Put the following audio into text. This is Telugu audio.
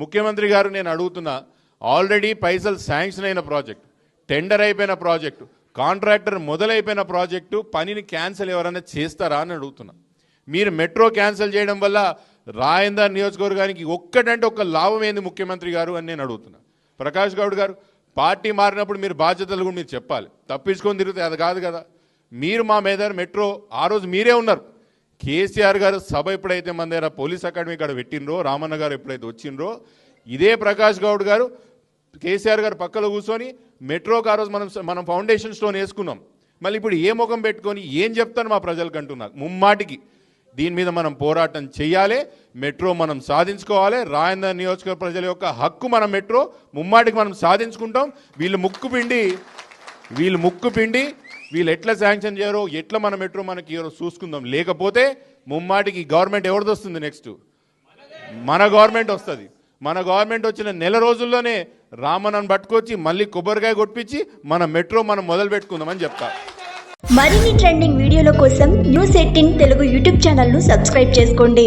ముఖ్యమంత్రి గారు నేను అడుగుతున్నా ఆల్రెడీ పైసలు శాంక్షన్ అయిన ప్రాజెక్ట్ టెండర్ అయిపోయిన ప్రాజెక్టు కాంట్రాక్టర్ మొదలైపోయిన ప్రాజెక్టు పనిని క్యాన్సిల్ ఎవరైనా చేస్తారా అని అడుగుతున్నా. మీరు మెట్రో క్యాన్సిల్ చేయడం వల్ల రాయందర్ నియోజకవర్గానికి ఒక్కటంటే ఒక్క లాభం ఏంది ముఖ్యమంత్రి గారు అని నేను అడుగుతున్నా. ప్రకాష్ గౌడ్ గారు పార్టీ మారినప్పుడు మీరు బాధ్యతలు కూడా మీరు చెప్పాలి. తప్పించుకొని తిరిగితే అది కాదు కదా. మీరు మా మీద మెట్రో ఆ రోజు మీరే ఉన్నారు. కేసీఆర్ గారు సభ ఎప్పుడైతే మన దగ్గర పోలీస్ అకాడమీ ఇక్కడ పెట్టినరో రామన్న గారు ఎప్పుడైతే వచ్చిండ్రో ఇదే ప్రకాష్ గౌడ్ గారు కేసీఆర్ గారు పక్కలో కూర్చొని మెట్రోకి ఆ రోజు మనం మనం ఫౌండేషన్ స్టోన్ వేసుకున్నాం. మళ్ళీ ఇప్పుడు ఏ ముఖం పెట్టుకొని ఏం చెప్తాను మా ప్రజలకు అంటున్నారు ముమ్మాటికి. దీని మీద మనం పోరాటం చేయాలి మెట్రో మనం సాధించుకోవాలి రాయందర్ నియోజకవర్గ ప్రజల యొక్క హక్కు మన మెట్రో ముమ్మాటికి మనం సాధించుకుంటాం. వీళ్ళు ముక్కు పిండి వీళ్ళు ముక్కు పిండి వీళ్ళు ఎట్లా శాంక్షన్ చేయరో ఎట్లా మన మెట్రో మనకి ఎవరో చూసుకుందాం. లేకపోతే ముమ్మాటికి గవర్నమెంట్ ఎవరిది వస్తుంది నెక్స్ట్ మన గవర్నమెంట్ వస్తుంది. మన గవర్నమెంట్ వచ్చిన నెల రోజుల్లోనే రామన్నను పట్టుకొచ్చి మళ్ళీ కొబ్బరికాయ కొట్టించి మన మెట్రో మనం మొదలు పెట్టుకుందామని చెప్తా. మరిన్ని ట్రెండింగ్ వీడియోల కోసం న్యూస్ ఎయిటీన్ తెలుగు యూట్యూబ్ ఛానల్ను సబ్స్క్రైబ్ చేసుకోండి.